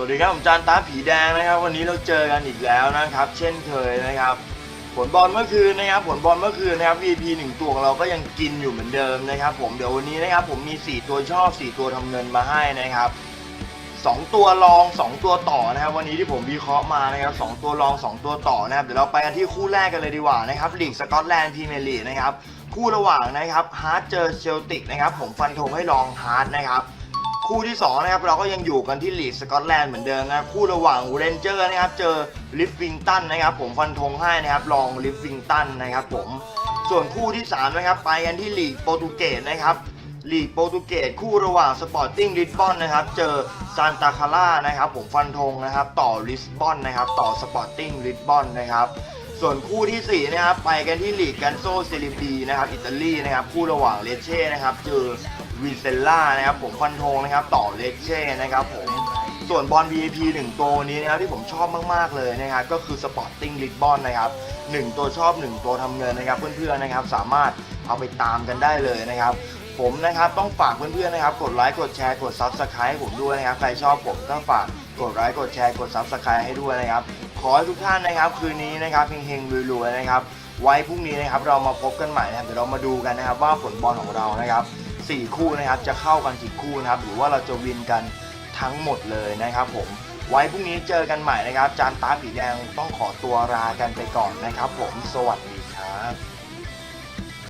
วัสดีครับผมจานตาผีแดงนะครับ วันนี้เราเจอกันอีกแล้วนะครับ เช่นเคยนะครับ ผลบอลเมื่อคืนนะครับ ผลบอลเมื่อคืนนะครับ VP หนึ่งตัวของเราก็ยังกินอยู่เหมือนเดิมนะครับ ผมเดี๋ยววันนี้นะครับ ผมมี 4 ตัวชอบ 4 ตัวทำเงินมาให้นะครับ 2 ตัวรอง 2 ตัวต่อนะครับ วันนี้ที่ผมวิเคราะห์มานะครับสองตัวรอง 2 ตัวต่อนะครับเดี๋ยวเราไปกันที่คู่แรกกันเลยดีกว่านะครับลีกสกอตแลนด์พรีเมียร์ลีกนะครับคู่ระหว่างนะครับฮาร์ดเจอเชลติกนะครับผมฟันธงให้ลองฮาร์ดนะครับ คู่ที่2นะครับเราก็ยังอยู่กันที่ลีกสกอตแลนด์เหมือนเดิมนะครับคู่ระหว่างเรนเจอร์นะครับเจอลิฟวิงตันนะครับผมฟันธงให้นะครับลองลิฟวิงตันนะครับผมส่วนคู่ที่3นะครับไปกันที่ลีกโปรตุเกสนะครับลีกโปรตุเกสคู่ระหว่างสปอร์ติ้งลิสบอนนะครับเจอซานตาคาร่านะครับผมฟันธงนะครับต่อลิสบอนนะครับต่อสปอร์ติ้งลิสบอนนะครับ ส่วนคู่ที่ 4 นะครับ ไปกันที่ลีกกันโซเซริบีนะครับ อิตาลีนะครับ คู่ระหว่างเลเช่นะครับ เจอวิเซลล่านะครับ ผมฟันธงนะครับ ต่อเลเช่นะครับผม ส่วนบอล VIP 1 ตัวนี้นะครับที่ผมชอบมาก ๆ เลยนะครับ ก็คือ Sporting Lisbon นะครับ 1 ตัวชอบ 1 ตัวทำเงินนะครับ เพื่อน ๆ นะครับ สามารถเอาไปตามกันได้เลยนะครับผมนะครับต้องฝากเพื่อนๆนะครับ กดไลค์กดแชร์กด Subscribe ให้ผมด้วยนะครับ ใครชอบผมก็ฝาก กดไลค์กดแชร์กด Subscribe ให้ด้วยนะครับ ขอให้ทุกท่านนะครับ คืนนี้นะครับเฮงๆรวยๆนะครับ ไว้พรุ่งนี้นะครับเรามาพบกันใหม่นะครับเดี๋ยวเรามาดูกันนะครับ ว่าผลบอลของเรานะครับสี่คู่นะครับจะเข้ากันกี่คู่นะครับหรือว่าเราจะวินกันทั้งหมดเลยนะครับ ผมไว้พรุ่งนี้เจอกันใหม่นะครับ จานตาผีแดงต้องขอตัวลากันไปก่อนนะครับ ผมสวัสดีครับ